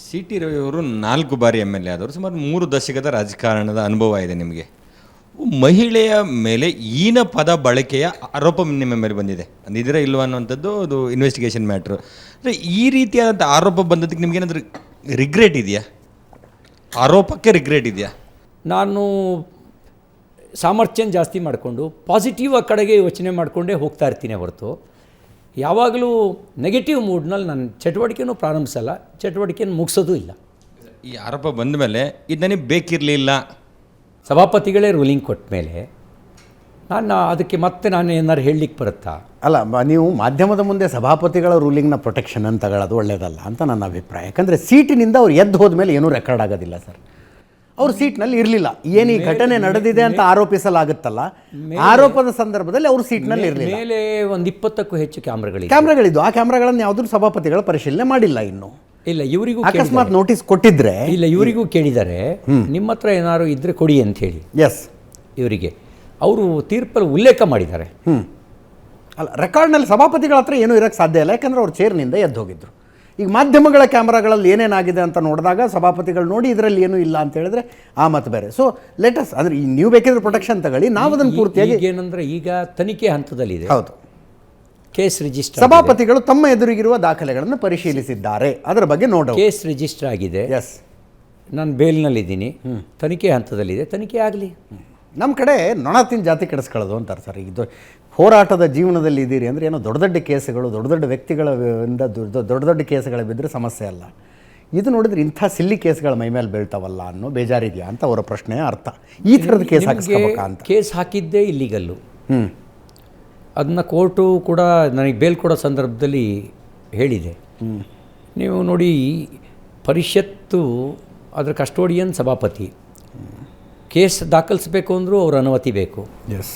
C T ರವಿಯವರು ನಾಲ್ಕು ಬಾರಿ M L A ಆದವರು, ಸುಮಾರು ಮೂರು ದಶಕದ ರಾಜಕಾರಣದ ಅನುಭವ ಇದೆ ನಿಮಗೆ. ಮಹಿಳೆಯ ಮೇಲೆ ಈನ ಪದ ಬಳಕೆಯ ಆರೋಪ ನಿಮ್ಮ ಮೇಲೆ ಬಂದಿದೆ. ಅಂದಿದ್ದೀರಾ ಇಲ್ವಾ ಅನ್ನುವಂಥದ್ದು ಅದು ಇನ್ವೆಸ್ಟಿಗೇಷನ್ ಮ್ಯಾಟ್ರು ಅಂದರೆ ಈ ರೀತಿಯಾದಂಥ ಆರೋಪ ಬಂದದಕ್ಕೆ ನಿಮಗೇನಾದರೂ ರಿಗ್ರೆಟ್ ಇದೆಯಾ? ಆರೋಪಕ್ಕೆ ರಿಗ್ರೆಟ್ ಇದೆಯಾ? ನಾನು ಸಾಮರ್ಥ್ಯನ ಜಾಸ್ತಿ ಮಾಡಿಕೊಂಡು ಪಾಸಿಟಿವ್ ಆ ಕಡೆಗೆ ಯೋಚನೆ ಮಾಡಿಕೊಂಡೇ ಹೋಗ್ತಾ ಇರ್ತೀನಿ ಹೊರತು. ಯಾವಾಗಲೂ ನೆಗೆಟಿವ್ ಮೂಡ್ನಲ್ಲಿ ನಾನು ಚಟುವಟಿಕೆನೂ ಪ್ರಾರಂಭಿಸಲ್ಲ ಚಟುವಟಿಕೆಯನ್ನು ಮುಗಿಸೋದು ಇಲ್ಲ. ಈ ಆರೋಪ ಬಂದ ಮೇಲೆ ಇದು ನನಗೆ ಬೇಕಿರಲಿಲ್ಲ. ಸಭಾಪತಿಗಳೇ ರೂಲಿಂಗ್ ಕೊಟ್ಟ ಮೇಲೆ ನಾನು ಅದಕ್ಕೆ ಮತ್ತೆ ನಾನು ಏನಾರು ಹೇಳಲಿಕ್ಕೆ ಬರುತ್ತಾ? ಅಲ್ಲ ಮ- ನೀವು ಮಾಧ್ಯಮದ ಮುಂದೆ ಸಭಾಪತಿಗಳ ರೂಲಿಂಗ್ನ ಪ್ರೊಟೆಕ್ಷನ್ ಅಂತ ತಗೊಳ್ಳೋದು ಒಳ್ಳೆಯದಲ್ಲ ಅಂತ ನನ್ನ ಅಭಿಪ್ರಾಯ. ಯಾಕಂದರೆ ಸೀಟಿನಿಂದ ಅವ್ರು ಎದ್ದು ಹೋದ್ಮೇಲೆ ಏನೂ ರೆಕಾರ್ಡ್ ಆಗೋದಿಲ್ಲ ಸರ್. ಅವ್ರು ಸೀಟ್ನಲ್ಲಿ ಇರಲಿಲ್ಲ. ಏನು ಈ ಘಟನೆ ನಡೆದಿದೆ ಅಂತ ಆರೋಪಿಸಲಾಗುತ್ತಲ್ಲ? ಆರೋಪದ ಸಂದರ್ಭದಲ್ಲಿ ಅವ್ರ ಸೀಟ್ನಲ್ಲಿ ಇರಲಿಲ್ಲ. ಮೇಲೆ ಒಂದು ಇಪ್ಪತ್ತಕ್ಕೂ ಹೆಚ್ಚು ಕ್ಯಾಮ್ರಾಗಳಿವೆ ಕ್ಯಾಮ್ರಾಗಳಿದ್ದು ಆ ಕ್ಯಾಮ್ರಾಗಳನ್ನು ಯಾವುದೂ ಸಭಾಪತಿಗಳ ಪರಿಶೀಲನೆ ಮಾಡಿಲ್ಲ ಇನ್ನು. ಇಲ್ಲ ಇವರಿಗೂ ಅಕಸ್ಮಾತ್ ನೋಟಿಸ್ ಕೊಟ್ಟಿದ್ರೆ ಇಲ್ಲ ಇವರಿಗೂ ಕೇಳಿದ್ದಾರೆ. ನಿಮ್ಮ ಹತ್ರ ಏನಾದ್ರು ಇದ್ರೆ ಕೊಡಿ ಅಂತ ಹೇಳಿ. ಎಸ್ ಇವರಿಗೆ. ಅವರು ತೀರ್ಪಲ್ಲಿ ಉಲ್ಲೇಖ ಮಾಡಿದ್ದಾರೆ. ಹ್ಞೂ ಅಲ್ಲ ರೆಕಾರ್ಡ್ನಲ್ಲಿ ಸಭಾಪತಿಗಳ ಹತ್ರ ಏನೂ ಇರೋಕ್ಕೆ ಸಾಧ್ಯ ಇಲ್ಲ. ಯಾಕಂದ್ರೆ ಅವ್ರು ಚೇರ್ನಿಂದ ಎದ್ದು ಹೋಗಿದ್ರು. ಈಗ ಮಾಧ್ಯಮಗಳ ಕ್ಯಾಮ್ರಾಗಳಲ್ಲಿ ಏನೇನಾಗಿದೆ ಅಂತ ನೋಡಿದಾಗ ಸಭಾಪತಿಗಳು ನೋಡಿ ಇದರಲ್ಲಿ ಏನೂ ಇಲ್ಲ ಅಂತ ಹೇಳಿದ್ರೆ ಆ ಮತ ಬೇರೆ. ಸೊ ಲೆಟಸ್ ಅಂದರೆ ಈ ನೀವು ಬೇಕಿದ್ರೆ ಪ್ರೊಟೆಕ್ಷನ್ ತಗೊಳ್ಳಿ ನಾವು ಅದನ್ನು ಪೂರ್ತಿಯಾಗಿ ಈಗೇನಂದ್ರೆ ಈಗ ತನಿಖೆ ಹಂತದಲ್ಲಿದೆ. ಹೌದು. ಕೇಸ್ ರಿಜಿಸ್ಟರ್ ಸಭಾಪತಿಗಳು ತಮ್ಮ ಎದುರಿಗಿರುವ ದಾಖಲೆಗಳನ್ನು ಪರಿಶೀಲಿಸಿದ್ದಾರೆ. ಅದರ ಬಗ್ಗೆ ನೋಡ ಕೇಸ್ ರಿಜಿಸ್ಟರ್ ಆಗಿದೆ. ಎಸ್ ನಾನು ಬೇಲ್ನಲ್ಲಿದ್ದೀನಿ. ತನಿಖೆ ಹಂತದಲ್ಲಿದೆ. ತನಿಖೆ ಆಗಲಿ. ನಮ್ಮ ಕಡೆ ನೊಣ ತಿನ್ ಜಾತಿ ಕೆಡಿಸ್ಕೊಳ್ಳೋದು ಅಂತಾರೆ ಸರ್. ಇದು ಹೋರಾಟದ ಜೀವನದಲ್ಲಿ ಇದ್ದೀರಿ ಅಂದರೆ ಏನೋ ದೊಡ್ಡ ದೊಡ್ಡ ಕೇಸುಗಳು ದೊಡ್ಡ ದೊಡ್ಡ ವ್ಯಕ್ತಿಗಳಿಂದ ದೊಡ್ಡ ದೊಡ್ಡ ದೊಡ್ಡ ಕೇಸುಗಳು ಬಿದ್ದರೆ ಸಮಸ್ಯೆ ಅಲ್ಲ. ಇದು ನೋಡಿದ್ರೆ ಇಂಥ ಸಿಲ್ಲಿ ಕೇಸ್ಗಳ ಮೈ ಮೇಲೆ ಬೀಳ್ತಾವಲ್ಲ ಅನ್ನೋ ಬೇಜಾರಿದೆಯಾ ಅಂತ ಅವರ ಪ್ರಶ್ನೆ ಅರ್ಥ. ಈ ಥರದ ಕೇಸ್ ಹಾಕಿಸ್ಕೋಬೇಕಾ ಅಂತ. ಕೇಸ್ ಹಾಕಿದ್ದೇ ಇಲ್ಲಿಗಲ್ಲು ಹ್ಞೂ ಅದನ್ನ ಕೋರ್ಟು ಕೂಡ ನನಗೆ ಬೇಲ್ ಕೊಡೋ ಸಂದರ್ಭದಲ್ಲಿ ಹೇಳಿದೆ. ನೀವು ನೋಡಿ ಪರಿಷತ್ತು ಅದರ ಕಸ್ಟೋಡಿಯನ್ ಸಭಾಪತಿ. ಕೇಸ್ ದಾಖಲಿಸ್ಬೇಕು ಅಂದರೂ ಅವ್ರ ಅನುಮತಿ ಬೇಕು. ಎಸ್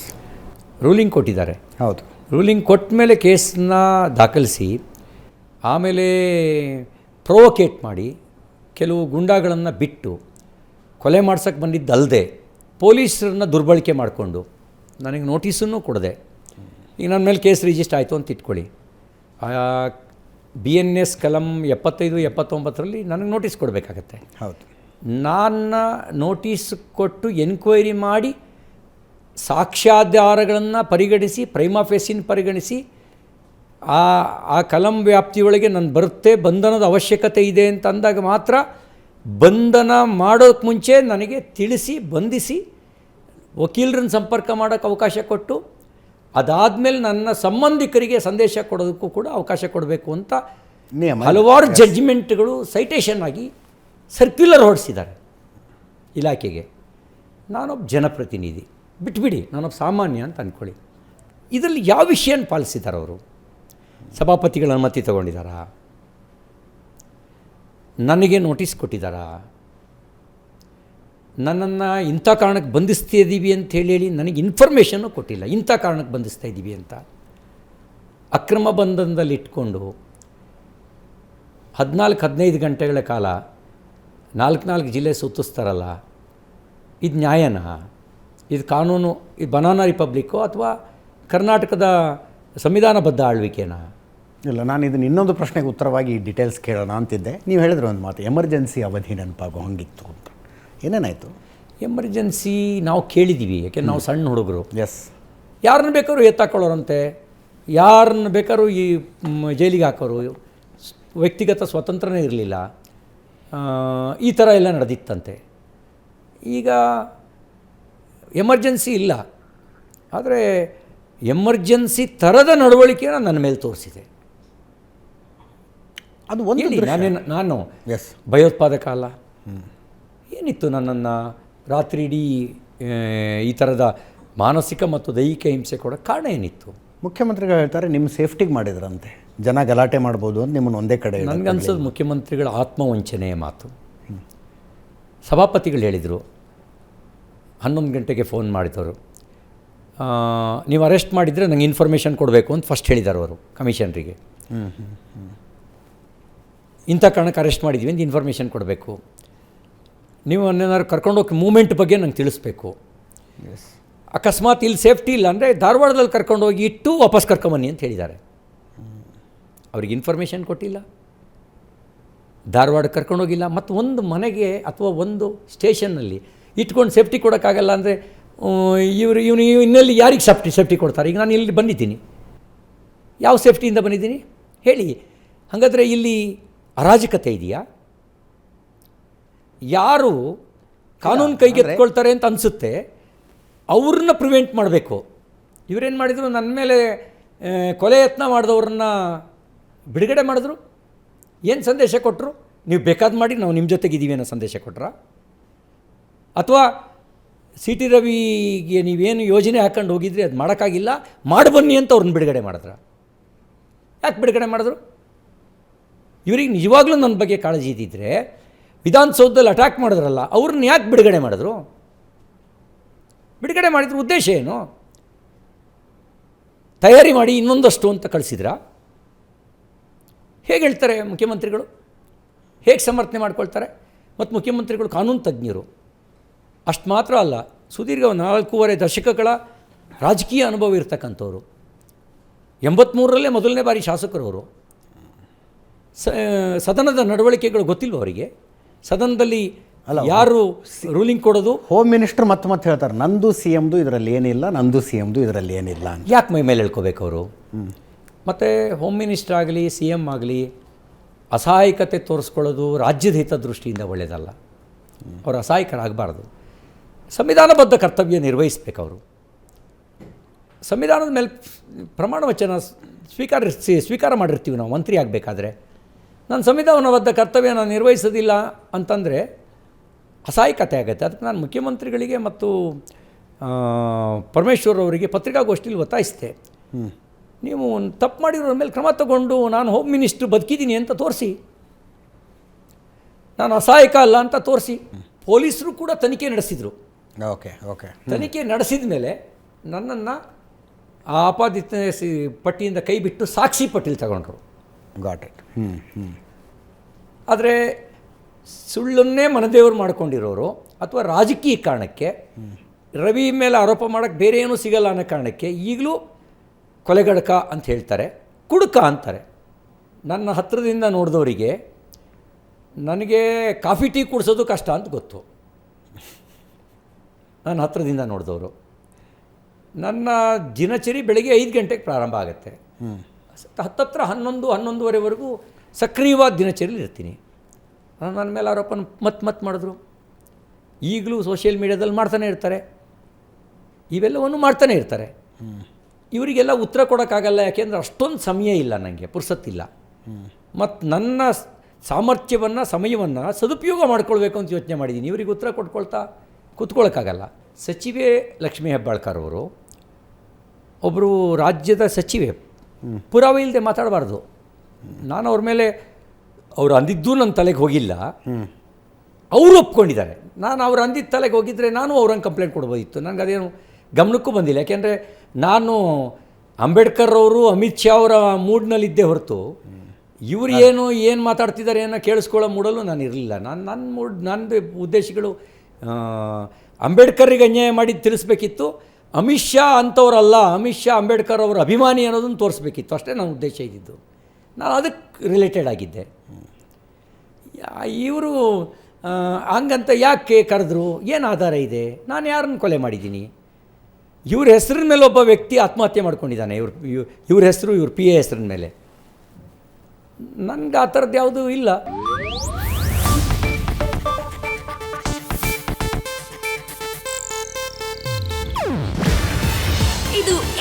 ರೂಲಿಂಗ್ ಕೊಟ್ಟಿದ್ದಾರೆ ಹೌದು. ರೂಲಿಂಗ್ ಕೊಟ್ಟ ಮೇಲೆ ಕೇಸನ್ನ ದಾಖಲಿಸಿ ಆಮೇಲೆ ಪ್ರೊವೊಕೇಟ್ ಮಾಡಿ ಕೆಲವು ಗುಂಡಾಗಳನ್ನು ಬಿಟ್ಟು ಕೊಲೆ ಮಾಡ್ಸೋಕ್ಕೆ ಬಂದಿದ್ದಲ್ಲದೆ ಪೊಲೀಸರನ್ನ ದುರ್ಬಳಕೆ ಮಾಡಿಕೊಂಡು ನನಗೆ ನೋಟಿಸನ್ನು ಕೊಡದೆ ಈಗ ನನ್ನ ಮೇಲೆ ಕೇಸ್ ರಿಜಿಸ್ಟರ್ ಆಯಿತು ಅಂತ ಇಟ್ಕೊಳ್ಳಿ. ಬಿ ಎನ್ ಎಸ್ ಕಲಂ ಎಪ್ಪತ್ತೈದು ಎಪ್ಪತ್ತೊಂಬತ್ತರಲ್ಲಿ ನನಗೆ ನೋಟಿಸ್ ಕೊಡಬೇಕಾಗತ್ತೆ. ಹೌದು. ನಾನು ನೋಟಿಸ್ ಕೊಟ್ಟು ಎನ್ಕ್ವೈರಿ ಮಾಡಿ ಸಾಕ್ಷ್ಯಾಧಾರಗಳನ್ನು ಪರಿಗಣಿಸಿ ಪ್ರೈಮಾಫೇಸಿನ ಪರಿಗಣಿಸಿ ಆ ಆ ಕಲಂ ವ್ಯಾಪ್ತಿಯೊಳಗೆ ನಾನು ಬರುತ್ತೆ ಬಂಧನದ ಅವಶ್ಯಕತೆ ಇದೆ ಅಂತ ಅಂದಾಗ ಮಾತ್ರ ಬಂಧನ ಮಾಡೋಕ್ಕೆ ಮುಂಚೆ ನನಗೆ ತಿಳಿಸಿ ಬಂಧಿಸಿ ವಕೀಲರನ್ನ ಸಂಪರ್ಕ ಮಾಡೋಕ್ಕೆ ಅವಕಾಶ ಕೊಟ್ಟು ಅದಾದಮೇಲೆ ನನ್ನ ಸಂಬಂಧಿಕರಿಗೆ ಸಂದೇಶ ಕೊಡೋದಕ್ಕೂ ಕೂಡ ಅವಕಾಶ ಕೊಡಬೇಕು ಅಂತ ನಿಯಮ ಹಲವಾರು ಜಡ್ಜ್ಮೆಂಟ್ಗಳು ಸೈಟೇಷನ್ ಆಗಿ ಸರ್ಕ್ಯುಲರ್ ಹೊರಡಿಸಿದ್ದಾರೆ ಇಲಾಖೆಗೆ. ನಾನೊಬ್ಬ ಜನಪ್ರತಿನಿಧಿ. ಬಿಟ್ಬಿಡಿ, ನಾನೊಬ್ಬ ಸಾಮಾನ್ಯ ಅಂತ ಅಂದ್ಕೊಳ್ಳಿ ಇದರಲ್ಲಿ ಯಾವ ವಿಷಯನ ಪಾಲಿಸಿದ್ದಾರೆ ಅವರು? ಸಭಾಪತಿಗಳ ಅನುಮತಿ ತಗೊಂಡಿದ್ದಾರಾ ನನಗೆ ನೋಟಿಸ್ ಕೊಟ್ಟಿದ್ದಾರಾ ನನ್ನನ್ನು ಇಂಥ ಕಾರಣಕ್ಕೆ ಬಂಧಿಸ್ತಾ ಇದ್ದೀವಿ ಅಂತ ಹೇಳಿ ಹೇಳಿ ನನಗೆ ಇನ್ಫಾರ್ಮೇಷನ್ನು ಕೊಟ್ಟಿಲ್ಲ. ಇಂಥ ಕಾರಣಕ್ಕೆ ಬಂಧಿಸ್ತಾ ಇದ್ದೀವಿ ಅಂತ. ಅಕ್ರಮ ಬಂಧನದಲ್ಲಿ ಇಟ್ಕೊಂಡು ಹದಿನಾಲ್ಕು, ಹದಿನೈದು ಗಂಟೆಗಳ ಕಾಲ ನಾಲ್ಕು ನಾಲ್ಕು ಜಿಲ್ಲೆ ಸುತ್ತಿಸ್ತಾರಲ್ಲ, ಇದು ನ್ಯಾಯನಾ? ಇದು ಕಾನೂನು ಇದು ಬನಾನಾ ರಿಪಬ್ಲಿಕ್ಕು ಅಥವಾ ಕರ್ನಾಟಕದ ಸಂವಿಧಾನಬದ್ಧ ಆಳ್ವಿಕೆನಾ? ಇಲ್ಲ ನಾನು ಇದನ್ನು ಇನ್ನೊಂದು ಪ್ರಶ್ನೆಗೆ ಉತ್ತರವಾಗಿ ಡೀಟೇಲ್ಸ್ ಕೇಳೋಣ ಅಂತಿದ್ದೆ. ನೀವು ಹೇಳಿದ್ರೆ ಒಂದು ಮಾತು ಎಮರ್ಜೆನ್ಸಿ ಅವಧಿ ನೆನಪಾಗೋ ಹಂಗಿತ್ತು ಅಂತ. ಏನೇನಾಯಿತು? ಎಮರ್ಜೆನ್ಸಿ ನಾವು ಕೇಳಿದ್ದೀವಿ ಯಾಕೆ ನಾವು ಸಣ್ಣ ಹುಡುಗರು. ಎಸ್ ಯಾರನ್ನ ಬೇಕಾದ್ರೂ ಎತ್ತಾಕೊಳ್ಳೋರಂತೆ. ಯಾರನ್ನ ಬೇಕಾದ್ರೂ ಈ ಜೈಲಿಗೆ ಹಾಕೋರು. ವ್ಯಕ್ತಿಗತ ಸ್ವತಂತ್ರನೇ ಇರಲಿಲ್ಲ. ಈ ಥರ ಎಲ್ಲ ನಡೆದಿತ್ತಂತೆ. ಈಗ ಎಮರ್ಜೆನ್ಸಿ ಇಲ್ಲ. ಆದರೆ ಎಮರ್ಜೆನ್ಸಿ ಥರದ ನಡವಳಿಕೆನ ನನ್ನ ಮೇಲೆ ತೋರಿಸಿದೆ. ಅದು ಒಂದು ನಾನೇನು ನಾನು ಎಸ್ ಭಯೋತ್ಪಾದಕ ಅಲ್ಲ. ಏನಿತ್ತು ನನ್ನನ್ನು ರಾತ್ರಿ ಇಡೀ ಈ ಥರದ ಮಾನಸಿಕ ಮತ್ತು ದೈಹಿಕ ಹಿಂಸೆ ಕೊಡೋ ಕಾರಣ ಏನಿತ್ತು? ಮುಖ್ಯಮಂತ್ರಿಗಳು ಹೇಳ್ತಾರೆ ನಿಮ್ಮ ಸೇಫ್ಟಿಗೆ ಮಾಡಿದ್ರಂತೆ. ಜನ ಗಲಾಟೆ ಮಾಡ್ಬೋದು ಅಂತ ನಿಮ್ಮನ್ನು ಒಂದೇ ಕಡೆ. ನನಗನ್ಸೋದು ಮುಖ್ಯಮಂತ್ರಿಗಳ ಆತ್ಮವಂಚನೆಯ ಮಾತು. ಸಭಾಪತಿಗಳು ಹೇಳಿದರು ಹನ್ನೊಂದು ಗಂಟೆಗೆ ಫೋನ್ ಮಾಡಿದವರು. ನೀವು ಅರೆಸ್ಟ್ ಮಾಡಿದರೆ ನನಗೆ ಇನ್ಫಾರ್ಮೇಷನ್ ಕೊಡಬೇಕು ಅಂತ ಫಸ್ಟ್ ಹೇಳಿದ್ದಾರೆ ಅವರು ಕಮಿಷನರಿಗೆ. ಇಂಥ ಕಾರಣಕ್ಕೆ ಅರೆಸ್ಟ್ ಮಾಡಿದ್ವಿ ಅಂತ ಇನ್ಫಾರ್ಮೇಷನ್ ಕೊಡಬೇಕು. ನೀವು ಅನ್ನೇನಾದ್ರು ಕರ್ಕೊಂಡೋಗಿ ಮೂಮೆಂಟ್ ಬಗ್ಗೆ ನಂಗೆ ತಿಳಿಸ್ಬೇಕು. ಅಕಸ್ಮಾತ್ ಇಲ್ಲಿ ಸೇಫ್ಟಿ ಇಲ್ಲ ಅಂದರೆ ಧಾರವಾಡದಲ್ಲಿ ಕರ್ಕೊಂಡೋಗಿ ಇಟ್ಟು ವಾಪಸ್ ಕರ್ಕೊಂಬನ್ನಿ ಅಂತ ಹೇಳಿದ್ದಾರೆ. ಅವ್ರಿಗೆ ಇನ್ಫಾರ್ಮೇಷನ್ ಕೊಟ್ಟಿಲ್ಲ. ಧಾರವಾಡ ಕರ್ಕೊಂಡೋಗಿಲ್ಲ ಮತ್ತು ಒಂದು ಮನೆಗೆ ಅಥವಾ ಒಂದು ಸ್ಟೇಷನ್ನಲ್ಲಿ ಇಟ್ಕೊಂಡು ಸೇಫ್ಟಿ ಕೊಡೋಕ್ಕಾಗಲ್ಲ ಅಂದರೆ ಇವರು ಇವನು ಇನ್ನೆಲ್ಲಿ ಯಾರಿಗೆ ಸೇಫ್ಟಿ ಸೇಫ್ಟಿ ಕೊಡ್ತಾರೆ? ಈಗ ನಾನು ಇಲ್ಲಿ ಬಂದಿದ್ದೀನಿ. ಯಾವ ಸೇಫ್ಟಿಯಿಂದ ಬಂದಿದ್ದೀನಿ? ಹೇಳಿ. ಹಾಗಾದರೆ ಇಲ್ಲಿ ಅರಾಜಕತೆ ಇದೆಯಾ? ಯಾರು ಕಾನೂನು ಕೈಗೆತ್ಕೊಳ್ತಾರೆ ಅಂತ ಅನಿಸುತ್ತೆ ಅವ್ರನ್ನ ಪ್ರಿವೆಂಟ್ ಮಾಡಬೇಕು. ಇವರೇನು ಮಾಡಿದರು? ನನ್ನ ಮೇಲೆ ಕೊಲೆ ಯತ್ನ ಮಾಡಿದವ್ರನ್ನ ಬಿಡುಗಡೆ ಮಾಡಿದ್ರು? ಏನು ಸಂದೇಶ ಕೊಟ್ಟರು ನೀವು ಬೇಕಾದ ಮಾಡಿ ನಾವು ನಿಮ್ಮ ಜೊತೆಗಿದ್ದೀವಿ ಅನ್ನೋ ಸಂದೇಶ ಕೊಟ್ರಾ? ಅಥವಾ ಸಿ ಟಿ ರವಿಗೆ ನೀವೇನು ಯೋಜನೆ ಹಾಕೊಂಡು ಹೋಗಿದ್ರಿ ಅದು ಮಾಡೋಕ್ಕಾಗಿಲ್ಲ, ಮಾಡಿ ಬನ್ನಿ ಅಂತ ಅವ್ರನ್ನ ಬಿಡುಗಡೆ ಮಾಡಿದ್ರು. ಯಾಕೆ ಬಿಡುಗಡೆ ಮಾಡಿದ್ರು? ಇವ್ರಿಗೆ ನಿಜವಾಗ್ಲೂ ನನ್ನ ಬಗ್ಗೆ ಕಾಳಜಿ ಇದ್ದಿದ್ರೆ ವಿಧಾನಸೌಧದಲ್ಲಿ ಅಟ್ಯಾಕ್ ಮಾಡಿದ್ರಲ್ಲ, ಅವ್ರನ್ನ ಯಾಕೆ ಬಿಡುಗಡೆ ಮಾಡಿದ್ರು? ಬಿಡುಗಡೆ ಮಾಡಿದ್ರು ಉದ್ದೇಶ ಏನು? ತಯಾರಿ ಮಾಡಿ ಇನ್ನೊಂದಷ್ಟು ಅಂತ ಕಳಿಸಿದ್ರ? ಹೇಗೆ ಹೇಳ್ತಾರೆ ಮುಖ್ಯಮಂತ್ರಿಗಳು? ಹೇಗೆ ಸಮರ್ಥನೆ ಮಾಡ್ಕೊಳ್ತಾರೆ? ಮತ್ತು ಮುಖ್ಯಮಂತ್ರಿಗಳು ಕಾನೂನು ತಜ್ಞರು. ಅಷ್ಟು ಮಾತ್ರ ಅಲ್ಲ ಸುದೀರ್ಘ ನಾಲ್ಕೂವರೆ ದಶಕಗಳ ರಾಜಕೀಯ ಅನುಭವ ಇರ್ತಕ್ಕಂಥವ್ರು. ಎಂಬತ್ತ್ಮೂರರಲ್ಲೇ ಮೊದಲನೇ ಬಾರಿ ಶಾಸಕರು ಅವರು ಸ ಸದನದ ನಡವಳಿಕೆಗಳು ಗೊತ್ತಿಲ್ಲ ಅವರಿಗೆ? ಸದನದಲ್ಲಿ ಅಲ್ಲ ಯಾರು ರೂಲಿಂಗ್ ಕೊಡೋದು? ಹೋಮ್ ಮಿನಿಸ್ಟರ್ ಮತ್ತೆ ಮತ್ತೆ ಹೇಳ್ತಾರೆ ನಂದು ಸಿ ಎಮ್ದು ಇದರಲ್ಲಿ ಏನಿಲ್ಲ ನಂದು ಸಿ ಎಮ್ದು ಇದರಲ್ಲಿ ಏನಿಲ್ಲ ಅಂತ. ಯಾಕೆ ಮೈ ಮೇಲೆ ಹೇಳ್ಕೋಬೇಕು ಅವರು? ಮತ್ತು ಹೋಮ್ ಮಿನಿಸ್ಟರ್ ಆಗಲಿ ಸಿ ಎಂ ಆಗಲಿ ಅಸಹಾಯಕತೆ ತೋರಿಸ್ಕೊಳ್ಳೋದು ರಾಜ್ಯದ ಹಿತದೃಷ್ಟಿಯಿಂದ ಒಳ್ಳೆಯದಲ್ಲ ಅವರು ಅಸಹಾಯಕರಾಗಬಾರ್ದು. ಸಂವಿಧಾನಬದ್ಧ ಕರ್ತವ್ಯ ನಿರ್ವಹಿಸಬೇಕು ಅವರು ಸಂವಿಧಾನದ ಮೇಲೆ ಪ್ರಮಾಣ ವಚನ ಸ್ವೀಕಾರ ಸ್ವೀಕಾರ ಮಾಡಿರ್ತೀವಿ ನಾವು ಮಂತ್ರಿ ಆಗಬೇಕಾದ್ರೆ. ನಾನು ಸಂವಿಧಾನಬದ್ಧ ಕರ್ತವ್ಯ ನಾನು ನಿರ್ವಹಿಸೋದಿಲ್ಲ ಅಂತಂದರೆ ಅಸಹಾಯಕತೆ ಆಗುತ್ತೆ. ಅದಕ್ಕೆ ನಾನು ಮುಖ್ಯಮಂತ್ರಿಗಳಿಗೆ ಮತ್ತು ಪರಮೇಶ್ವರ್ ಅವರಿಗೆ ಪತ್ರಿಕಾಗೋಷ್ಠಿಲಿ ಒತ್ತಾಯಿಸಿದೆ ನೀವು ತಪ್ಪು ಮಾಡಿರೋರ ಮೇಲೆ ಕ್ರಮ ತಗೊಂಡು ನಾನು ಹೋಮ್ ಮಿನಿಸ್ಟ್ರು ಬದುಕಿದ್ದೀನಿ ಅಂತ ತೋರಿಸಿ. ನಾನು ಅಸಹಾಯಕ ಅಲ್ಲ ಅಂತ ತೋರಿಸಿ. ಪೊಲೀಸರು ಕೂಡ ತನಿಖೆ ನಡೆಸಿದರು. Okay okay. ತನಿಖೆ ನಡೆಸಿದ ಮೇಲೆ ನನ್ನನ್ನು ಆ ಆಪಾದಿತ ಪಟ್ಟಿಯಿಂದ ಕೈ ಬಿಟ್ಟು ಸಾಕ್ಷಿ ಪಟ್ಟಿಲಿ ತಗೊಂಡ್ರು. ಗಾಟ್ ಇಟ್ ಹ್ಞೂ ಹ್ಞೂ ಆದರೆ ಸುಳ್ಳನ್ನೇ ಮನದೇವರು ಮಾಡ್ಕೊಂಡಿರೋರು ಅಥವಾ ರಾಜಕೀಯ ಕಾರಣಕ್ಕೆ ರವಿ ಮೇಲೆ ಆರೋಪ ಮಾಡೋಕ್ಕೆ ಬೇರೆ ಏನೂ ಸಿಗಲ್ಲ ಅನ್ನೋ ಕಾರಣಕ್ಕೆ ಈಗಲೂ ಕೊಲೆಗಡಕ ಅಂತ ಹೇಳ್ತಾರೆ ಕುಡುಕ ಅಂತಾರೆ. ನನ್ನ ಹತ್ತಿರದಿಂದ ನೋಡಿದವರಿಗೆ ನನಗೆ ಕಾಫಿ ಟೀ ಕುಡಿಸೋದು ಕಷ್ಟ ಅಂತ ಗೊತ್ತು. ನನ್ನ ಹತ್ತಿರದಿಂದ ನೋಡಿದವರು. ನನ್ನ ದಿನಚರಿ ಬೆಳಗ್ಗೆ ಐದು ಗಂಟೆಗೆ ಪ್ರಾರಂಭ ಆಗುತ್ತೆ. ಹತ್ತತ್ರ ಹನ್ನೊಂದು ಹನ್ನೊಂದುವರೆವರೆಗೂ ಸಕ್ರಿಯವಾದ ದಿನಚರಿಲಿ ಇರ್ತೀನಿ. ನನ್ನ ಮೇಲೆ ಆರೋಪ ಮತ್ತೆ ಮತ್ತೆ ಮಾಡಿದ್ರು. ಈಗಲೂ ಸೋಷಿಯಲ್ ಮೀಡ್ಯಾದಲ್ಲಿ ಮಾಡ್ತಾನೆ ಇರ್ತಾರೆ. ಇವೆಲ್ಲವನ್ನು ಮಾಡ್ತಾನೆ ಇರ್ತಾರೆ. ಇವರಿಗೆಲ್ಲ ಉತ್ತರ ಕೊಡೋಕ್ಕಾಗಲ್ಲ ಯಾಕೆಂದರೆ ಅಷ್ಟೊಂದು ಸಮಯ ಇಲ್ಲ ನನಗೆ ಪುರ್ಸತ್ತಿಲ್ಲ. ಮತ್ತು ನನ್ನ ಸಾಮರ್ಥ್ಯವನ್ನು ಸಮಯವನ್ನು ಸದುಪಯೋಗ ಮಾಡ್ಕೊಳ್ಬೇಕು ಅಂತ ಯೋಚನೆ ಮಾಡಿದ್ದೀನಿ ಇವರಿಗೆ ಉತ್ತರ ಕೊಟ್ಕೊಳ್ತಾ ಕೂತ್ಕೊಳ್ಳೋಕ್ಕಾಗಲ್ಲ ಸಚಿವೆ ಲಕ್ಷ್ಮೀ ಹೆಬ್ಬಾಳ್ಕರ್ ಅವರು ಒಬ್ಬರು ರಾಜ್ಯದ ಸಚಿವೆ. ಪುರಾವೆ ಇಲ್ಲದೆ ಮಾತಾಡಬಾರ್ದು. ನಾನು ಅವ್ರ ಮೇಲೆ ಅವ್ರು ಅಂದಿದ್ದು ನನ್ನ ತಲೆಗೆ ಹೋಗಿಲ್ಲ. ಅವರು ಒಪ್ಕೊಂಡಿದ್ದಾರೆ. ನಾನು ಅವ್ರು ಅಂದಿದ್ದ ತಲೆಗೆ ಹೋಗಿದ್ದರೆ ನಾನು ಅವ್ರಂಗೆ ಕಂಪ್ಲೇಂಟ್ ಕೊಡ್ಬೋದಿತ್ತು. ನನಗೆ ಅದೇನು ಗಮನಕ್ಕೂ ಬಂದಿಲ್ಲ. ಯಾಕೆಂದರೆ ನಾನು ಅಂಬೇಡ್ಕರ್ ಅವರು ಅಮಿತ್ ಶಾ ಅವರ ಮೂಡ್ನಲ್ಲಿದ್ದೇ ಹೊರತು ಇವರು ಏನು ಏನು ಮಾತಾಡ್ತಿದ್ದಾರೆ ಏನೋ ಕೇಳಿಸ್ಕೊಳ್ಳೋ ಮೂಡಲ್ಲೂ ನಾನು ಇರಲಿಲ್ಲ. ನಾನು ನನ್ನ ಮೂಡ್ ನನ್ನದು ಉದ್ದೇಶಗಳು ಆ, ಅಂಬೇಡ್ಕರ್ರಿಗೆ ಅನ್ಯಾಯ ಮಾಡಿ ತಿಳಿಸ್ಬೇಕಿತ್ತು. ಅಮಿತ್ ಶಾ ಅಂಥವ್ರಲ್ಲ ಅಮಿತ್ ಶಾ ಅಂಬೇಡ್ಕರ್ ಅವರ ಅಭಿಮಾನಿ ಅನ್ನೋದನ್ನು ತೋರಿಸ್ಬೇಕಿತ್ತು. ಅಷ್ಟೇ ನನ್ನ ಉದ್ದೇಶ ಇದ್ದಿದ್ದು. ನಾನು ಅದಕ್ಕೆ ರಿಲೇಟೆಡ್ ಆಗಿದ್ದೆ. ಇವರು ಹಂಗಂತ ಯಾಕೆ ಕರೆದ್ರು? ಏನು ಆಧಾರ ಇದೆ? ನಾನು ಯಾರನ್ನು ಕೊಲೆ ಮಾಡಿದ್ದೀನಿ? ಇವ್ರ ಹೆಸರಿನ ಮೇಲೆ ಒಬ್ಬ ವ್ಯಕ್ತಿ ಆತ್ಮಹತ್ಯೆ ಮಾಡ್ಕೊಂಡಿದ್ದಾನೆ. ಇವ್ರ ಇವ್ರ ಹೆಸರು ಇವ್ರ ಪಿ ಎ ಹೆಸರಿನ ಮೇಲೆ. ನನಗೆ ಆ ಥರದ್ದು ಯಾವುದೂ ಇಲ್ಲ.